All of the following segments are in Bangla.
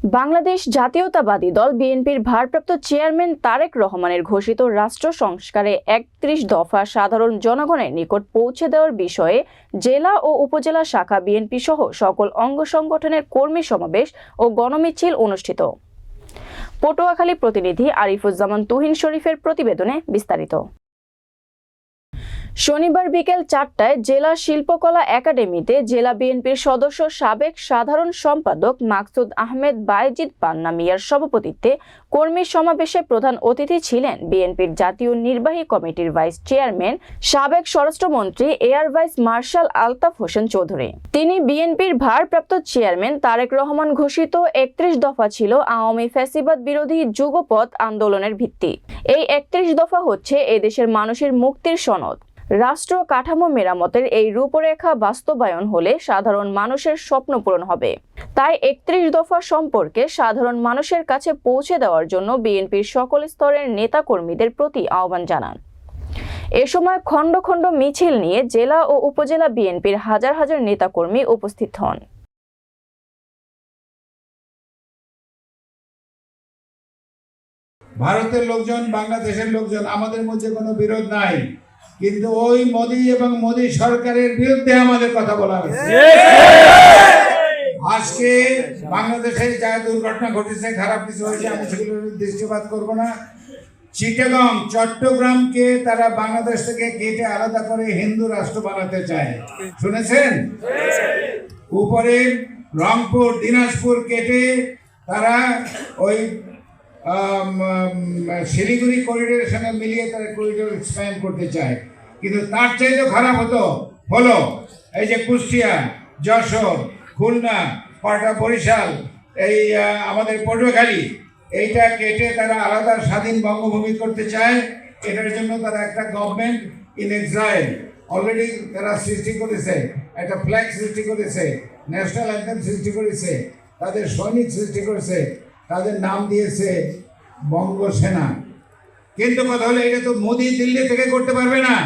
বাংলাদেশ জাতীয়তাবাদী দল বিএনপির ভারপ্রাপ্ত চেয়ারম্যান তারেক রহমানের ঘোষিত রাষ্ট্র সংস্কারে একত্রিশ দফা সাধারণ জনগণের নিকট পৌঁছে দেওয়ার বিষয়ে জেলা ও উপজেলা শাখা বিএনপি সহ সকল অঙ্গ সংগঠনের কর্মী সমাবেশ ও গণমিছিল অনুষ্ঠিত। পটুয়াখালী প্রতিনিধি আরিফুজ্জামান তুহিন শরীফের প্রতিবেদনে বিস্তারিত। শনিবার বিকেল চারটায় জেলা শিল্পকলা একাডেমিতে জেলা বিএনপির সদস্য সাবেক সাধারণ সম্পাদক মাকসুদ আহমেদ বাইজিদ পান্না মিয়ার সভাপতিত্বে কর্মী সমাবেশে প্রধান অতিথি ছিলেন বিএনপির জাতীয় নির্বাহী কমিটির ভাইস চেয়ারম্যান, সাবেক স্বরাষ্ট্রমন্ত্রী air vice marshal Altaf Hossain Chowdhury. তিনি বিএনপির ভারপ্রাপ্ত চেয়ারম্যান তারেক রহমান ঘোষিত একত্রিশ দফা ছিল আওয়ামী ফ্যাসিবাদ বিরোধী যুগপথ আন্দোলনের ভিত্তি। এই একত্রিশ দফা হচ্ছে এদেশের মানুষের মুক্তির সনদ। রাষ্ট্র কাঠামো মেরামতের এই রূপরেখা বাস্তবায়ন হলে সাধারণ মানুষের স্বপ্ন পূরণ হবে। তাই একত্রিশ দফা সম্পর্কে সাধারণ মানুষের কাছে পৌঁছে দেওয়ার জন্য বিএনপির সকল স্তরের নেতাকর্মীদের প্রতি আহ্বান জানান। এ সময় খণ্ড খণ্ড মিছিল নিয়ে জেলা ও উপজেলা বিএনপির হাজার হাজার নেতাকর্মী উপস্থিত হন। ভারতের লোকজন, বাংলাদেশের লোকজন, আমাদের মধ্যে কোনো বিরোধ নাই। কিন্তু ওই মোদি এবং মোদি সরকারের বিরুদ্ধে আমাদের কথা বলা হয়েছে আজকে বাংলাদেশে যা দুর্ঘটনা ঘটেছে খারাপ কিছু হয়েছে আমি সেগুলোর দৃষ্টিপাত করব না চিটাগং চট্টগ্রামকে তারা বাংলাদেশ থেকে কেটে আলাদা করে হিন্দু রাষ্ট্র বানাতে চায় শুনেছেন উপরে রংপুর দিনাজপুর কেটে তারা ওই শিলিগুড়ি করিডোরের সঙ্গে মিলিয়ে তারা করিডোর এক্সপ্যান্ড করতে চায়। কিন্তু তার চাইতেও খারাপ হতো, হলো, এই যে কুষ্টিয়া, যশোর, খুলনা পাটা বরিশাল, এই আমাদের পটুয়াখালী, এইটা কেটে তারা আলাদা স্বাধীন বঙ্গভূমি করতে চায়। এটার জন্য তারা একটা গভর্নমেন্ট ইন এক্সাইল অলরেডি তারা সৃষ্টি করেছে, একটা ফ্ল্যাগ সৃষ্টি করেছে ন্যাশনাল অ্যান্থেম সৃষ্টি করেছে, তাদের সৈনিক সৃষ্টি করেছে। তাদের নাম দিয়েছে বঙ্গসেনা কিন্তু কথা হলো, এটা তো মোদি দিল্লি থেকে করতে পারবে না।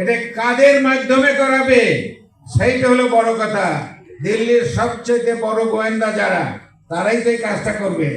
এটা কাদের মাধ্যমে করাবে? সেইটা হলো বড় কথা। দিল্লির সবচেয়ে বড় গোয়েন্দা যারা, তারাই তো এই কাজটা করবে।